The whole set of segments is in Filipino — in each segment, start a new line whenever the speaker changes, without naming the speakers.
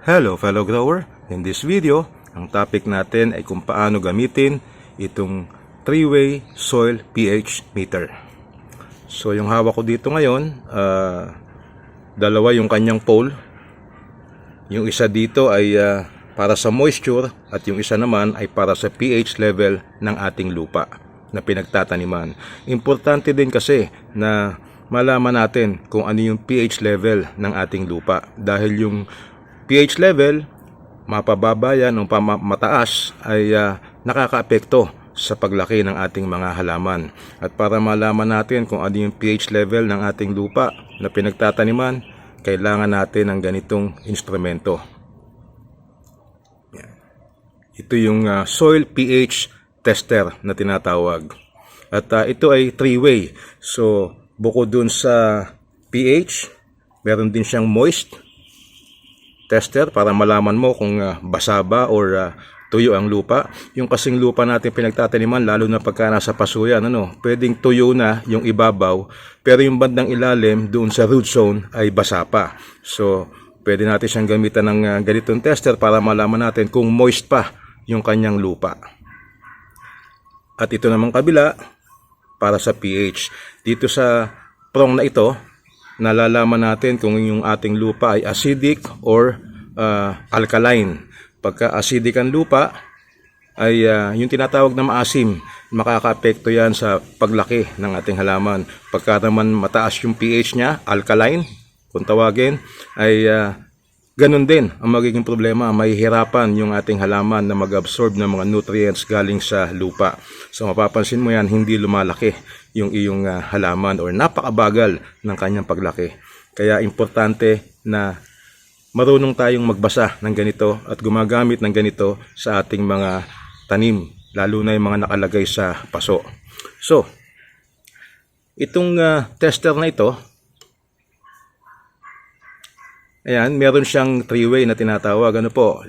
Hello fellow grower, in this video, ang topic natin ay kung paano gamitin itong 3-way soil pH meter. So yung hawak ko dito ngayon, ah, dalawa yung kanyang pole. Yung isa dito ay ah, para sa moisture at yung isa naman ay para sa pH level ng ating lupa na pinagtataniman. Importante din kasi na malaman natin kung ano yung pH level ng ating lupa dahil yung pH level mapababa yan o mataas ay ah, nakakaapekto sa paglaki ng ating mga halaman. At para malaman natin kung ano yung pH level ng ating lupa na pinagtataniman, kailangan natin ng ganitong instrumento. Ito yung ah, soil pH tester na tinatawag. At ah, ito ay three-way. So, bukod dun sa pH, meron din siyang moist tester para malaman mo kung ah, basa ba or ah, tuyo ang lupa. Yung kasing lupa natin pinagtataniman, lalo na pagka nasa paso yan, ano, pwedeng tuyo na yung ibabaw, pero yung bandang ilalim doon sa root zone ay basa pa. So, pwede natin siyang gamitan ng ah, ganitong tester para malaman natin kung moist pa yung kanyang lupa. At ito namang kabila, para sa pH. Dito sa prong na ito, nalalaman natin kung yung ating lupa ay acidic or ah, alkaline. Pagka acidic ang lupa, ay ah, yung tinatawag na maasim, makakaapekto yan sa paglaki ng ating halaman. Pagka naman mataas yung pH niya, alkaline, kung tawagin, ay ah, ganun din ang magiging problema. Mahihirapan yung ating halaman na mag-absorb ng mga nutrients galing sa lupa. So mapapansin mo yan, hindi lumalaki yung iyong ah, halaman or napakabagal ng kanyang paglaki. Kaya importante na marunong tayong magbasa ng ganito at gumagamit ng ganito sa ating mga tanim, lalo na yung mga nakalagay sa paso. So, itong ah, tester na ito, ayan, meron siyang three-way na tinatawag. Ano po,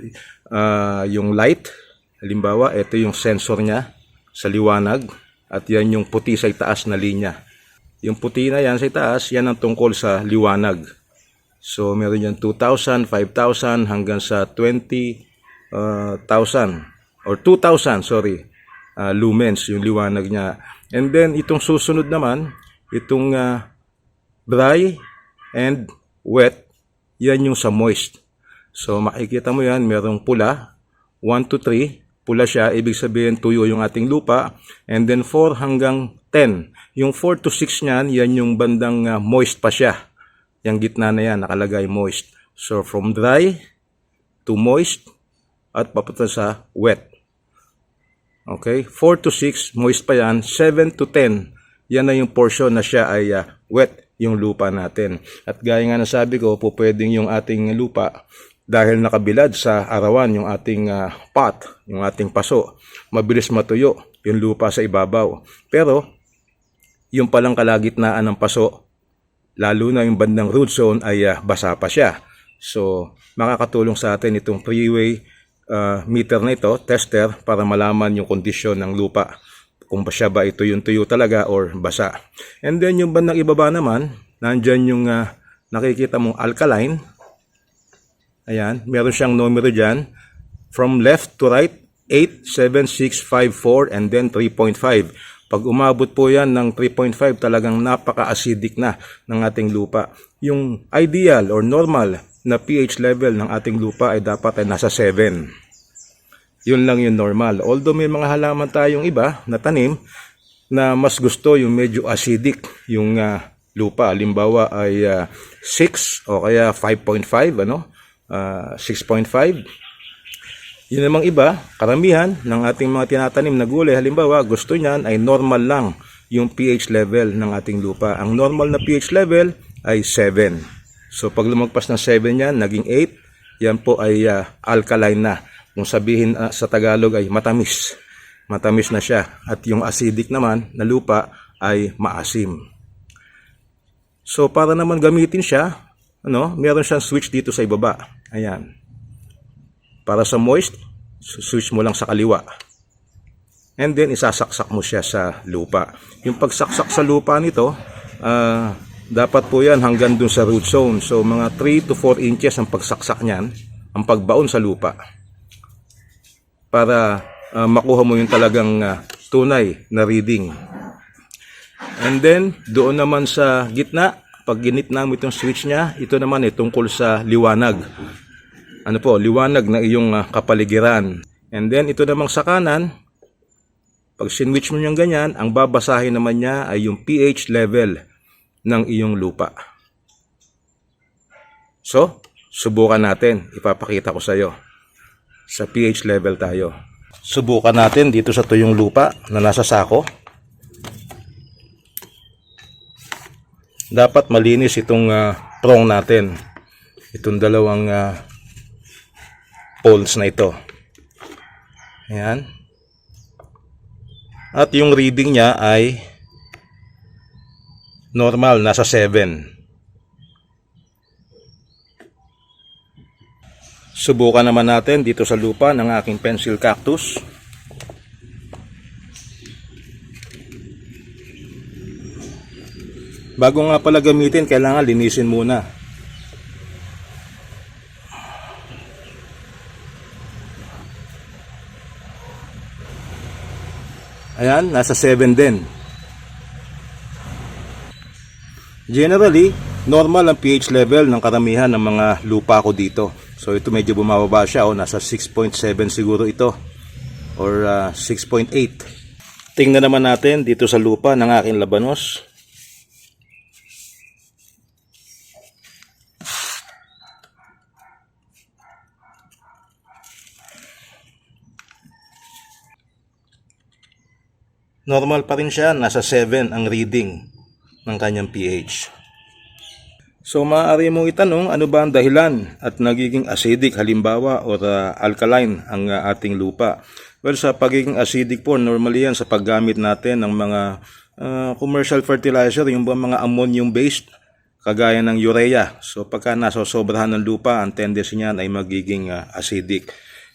ah, yung light, halimbawa, ito yung sensor niya sa liwanag at yan yung puti sa itaas na linya. Yung puti na yan sa itaas, yan ang tungkol sa liwanag. So, meron yan 2,000, 5,000 hanggang sa 20,000 or 2,000, sorry, uh, lumens yung liwanag niya. And then, itong susunod naman, itong uh, dry and wet, yan yung sa moist. So, makikita mo yan, merong pula, 1 to 3, pula siya, ibig sabihin tuyo yung ating lupa, and then 4 hanggang 10. Yung 4 to 6 niyan, yan yung bandang uh, moist pa siya. Yung gitna na yan, nakalagay moist. So, from dry to moist at papunta sa wet. Okay? 4 to 6, moist pa yan. 7 to 10, yan na yung portion na siya ay ah, wet yung lupa natin. At gaya nga na sabi ko, po pwedeng yung ating lupa dahil nakabilad sa arawan yung ating ah, pot, yung ating paso, mabilis matuyo yung lupa sa ibabaw. Pero, yung palang kalagitnaan ng paso, lalo na yung bandang root zone ay ah, basa pa siya. So, makakatulong sa atin itong three-way ah, meter na ito, tester, para malaman yung kondisyon ng lupa. Kung siya ba ito yung tuyo talaga or basa. And then yung bandang ibaba naman, nandyan yung ah, nakikita mong alkaline. Ayan, meron siyang numero dyan. From left to right, 8, 7, 6, 5, 4, and then 3.5. Pag umabot po yan ng 3.5, talagang napaka-acidic na ng ating lupa. Yung ideal or normal na pH level ng ating lupa ay dapat ay nasa 7. Yun lang yung normal. Although may mga halaman tayong iba na tanim na mas gusto yung medyo acidic yung ah, lupa. Halimbawa ay ah, 6 o kaya 5.5 ano? Ah, 6.5 yun namang iba, karamihan ng ating mga tinatanim na gulay, halimbawa, gusto niyan ay normal lang yung pH level ng ating lupa. Ang normal na pH level ay 7. So pag lumagpas ng 7 yan, naging 8, yan po ay ah, alkaline na. Kung sabihin ah, sa Tagalog ay matamis. Matamis na siya. At yung acidic naman na lupa ay maasim. So para naman gamitin siya, ano, meron siyang switch dito sa ibaba. Ayan. Para sa moist, switch mo lang sa kaliwa. And then isasaksak mo siya sa lupa. Yung pagsaksak sa lupa nito, ah, dapat po yan hanggang dun sa root zone. So mga 3 to 4 inches ang pagsaksak niyan. ang pagbaon sa lupa para ah, makuha mo yung talagang ah, tunay na reading. And then, doon naman sa gitna, pag ginitna mo itong switch niya, ito naman ay tungkol sa liwanag. Ano po, liwanag na iyong ah, kapaligiran. And then, ito namang sa kanan, pag sinwitch mo niyang ganyan, ang babasahin naman niya ay yung pH level ng iyong lupa. So, subukan natin. Ipapakita ko sa iyo. Sa pH level tayo. Subukan natin dito sa tuyong lupa na nasa sako. Dapat malinis itong ah, prong natin. Itong dalawang ah, poles na ito. Ayan. At yung reading niya ay normal, nasa 7. Subukan naman natin dito sa lupa ng aking pencil cactus. Bago nga pala gamitin, kailangan linisin muna. Ayan, nasa 7 din. Generally, normal ang pH level ng karamihan ng mga lupa ko dito. So ito medyo bumababa siya, oh, nasa 6.7 siguro ito or ah, 6.8. Tingnan naman natin dito sa lupa ng aking labanos. Normal pa rin siya, nasa 7 ang reading ng kanyang pH. So maaari mong itanong ano ba ang dahilan at nagiging acidic halimbawa or uh, alkaline ang uh, ating lupa. Well sa pagiging acidic po normally yan sa paggamit natin ng mga uh, commercial fertilizer yung mga ammonium based kagaya ng urea. So pagka nasosobrahan ng lupa ang tendency niyan ay magiging uh, acidic.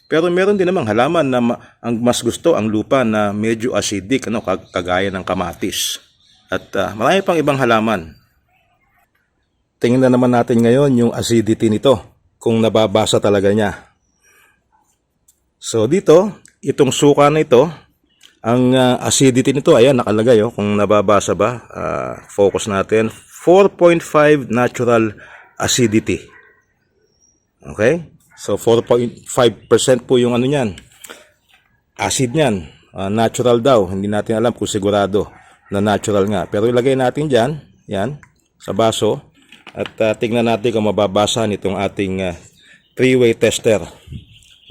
Pero meron din namang halaman na ang mas gusto ang lupa na medyo acidic ano kag- kagaya ng kamatis. At uh, marami pang ibang halaman. Tingnan naman natin ngayon yung acidity nito, kung nababasa talaga niya. So dito, itong suka na ito, ang ah, acidity nito, ayan nakalagay oh, kung nababasa ba, ah, focus natin, 4.5 natural acidity. Okay? So 4.5% po yung ano niyan. Acid niyan, Ah, natural daw, hindi natin alam kung sigurado na natural nga. Pero ilagay natin diyan, yan, sa baso at ah, tingnan natin kung mababasa nitong ating ah, three-way tester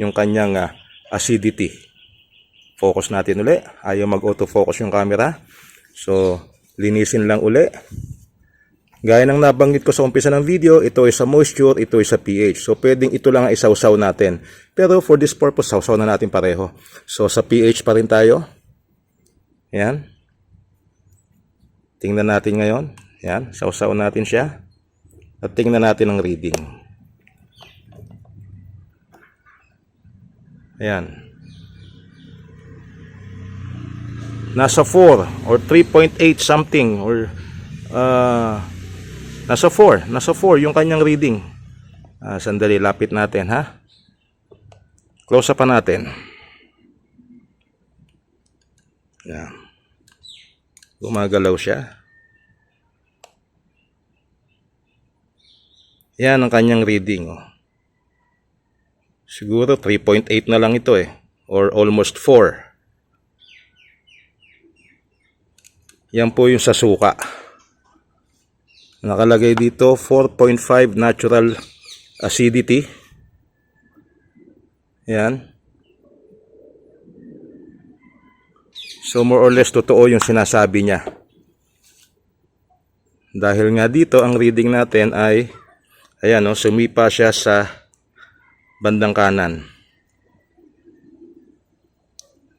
yung kanyang ah, acidity. Focus natin uli. Ayaw mag-autofocus yung camera. So, linisin lang uli. Gaya ng nabanggit ko sa umpisa ng video, ito ay sa moisture, ito ay sa pH. So, pwedeng ito lang ang isawsaw natin. Pero for this purpose, sawsaw na natin pareho. So, sa pH pa rin tayo. Yan. Tingnan natin ngayon. Yan, sawsaw natin siya. At tingnan natin ang reading. Ayan. Nasa 4 or 3.8 something or uh, nasa 4. Nasa 4 yung kanyang reading. Ah, sandali, lapit natin ha. Close up pa natin. Yan. Gumagalaw siya. Yan ang kanyang reading. Oh. Siguro 3.8 na lang ito eh. Or almost 4. Yan po yung sa suka. Nakalagay dito 4.5 natural acidity. Yan. So more or less totoo yung sinasabi niya. Dahil nga dito ang reading natin ay ayan no, sumipa siya sa bandang kanan.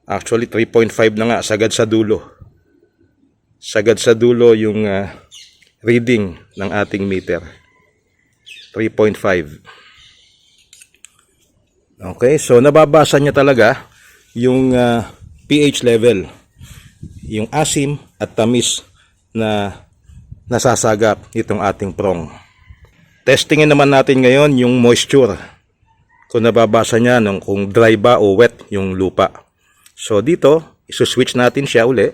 Actually 3.5 na nga sagad sa dulo. Sagad sa dulo yung ah, reading ng ating meter. 3.5. Okay, so nababasa niya talaga yung ah, pH level, yung asim at tamis na nasasagap itong ating prong. Testingin naman natin ngayon yung moisture. kung nababasa niya nung kung dry ba o wet yung lupa. So dito, isuswitch natin siya uli.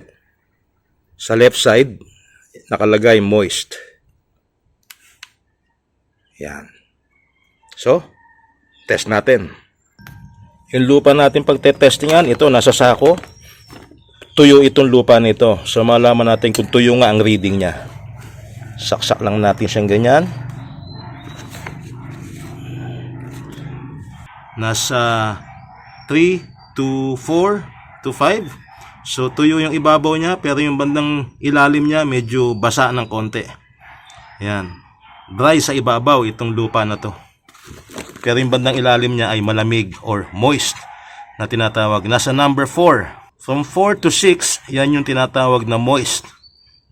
Sa left side, nakalagay moist. Yan. So, test natin. Yung lupa natin pagtetestingan, ito nasa sako. Tuyo itong lupa nito. So malaman natin kung tuyo nga ang reading niya. Saksak lang natin siyang ganyan. Nasa 3 to 4 to 5. So tuyo yung ibabaw niya pero yung bandang ilalim niya medyo basa ng konti. Yan. Dry sa ibabaw itong lupa na to. Pero yung bandang ilalim niya ay malamig or moist na tinatawag. Nasa number 4. From 4 to 6, yan yung tinatawag na moist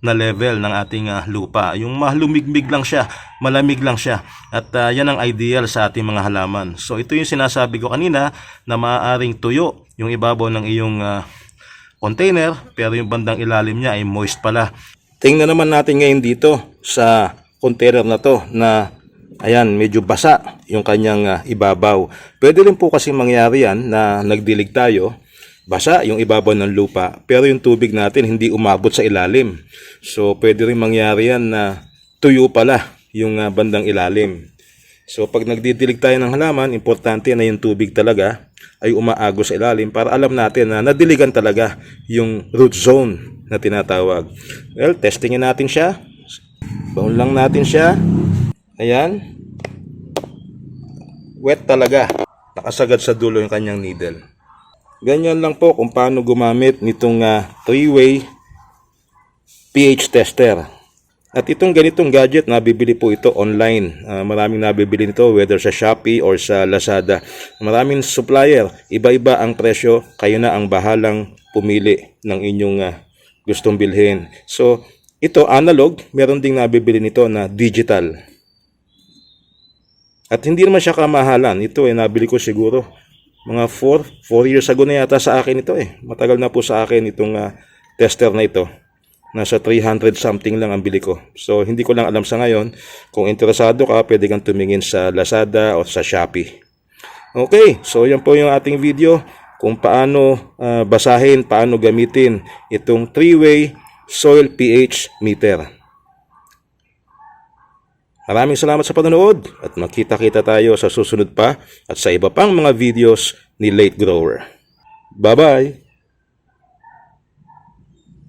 na level ng ating ah, lupa. Yung malumigmig lang siya, malamig lang siya. At ah, yan ang ideal sa ating mga halaman. So ito yung sinasabi ko kanina na maaaring tuyo yung ibabaw ng iyong ah, container pero yung bandang ilalim niya ay moist pala. Tingnan naman natin ngayon dito sa container na to na ayan medyo basa yung kanyang ah, ibabaw. Pwede rin po kasi mangyari yan na nagdilig tayo basa yung ibabaw ng lupa pero yung tubig natin hindi umabot sa ilalim. So pwede rin mangyari yan na tuyo pala yung ah, bandang ilalim. So pag nagdidilig tayo ng halaman, importante na yung tubig talaga ay umaagos sa ilalim para alam natin na nadiligan talaga yung root zone na tinatawag. Well, testingin natin siya. Baon lang natin siya. Ayan. Wet talaga. Nakasagad sa dulo yung kanyang needle. Ganyan lang po kung paano gumamit nitong ah, three-way pH tester. At itong ganitong gadget, nabibili po ito online. Ah, maraming nabibili nito whether sa Shopee or sa Lazada. Maraming supplier, iba-iba ang presyo. Kayo na ang bahalang pumili ng inyong ah, gustong bilhin. So, ito analog, meron ding nabibili nito na digital. At hindi naman siya kamahalan. Ito ay nabili ko siguro mga 4 4 years ago na yata sa akin ito eh. Matagal na po sa akin itong ah, tester na ito. Nasa 300 something lang ang bili ko. So hindi ko lang alam sa ngayon. Kung interesado ka, pwede kang tumingin sa Lazada o sa Shopee. Okay, so yan po yung ating video kung paano ah, basahin, paano gamitin itong three-way soil pH meter. Maraming salamat sa panonood at magkita-kita tayo sa susunod pa at sa iba pang mga videos ni Late Grower. Bye-bye!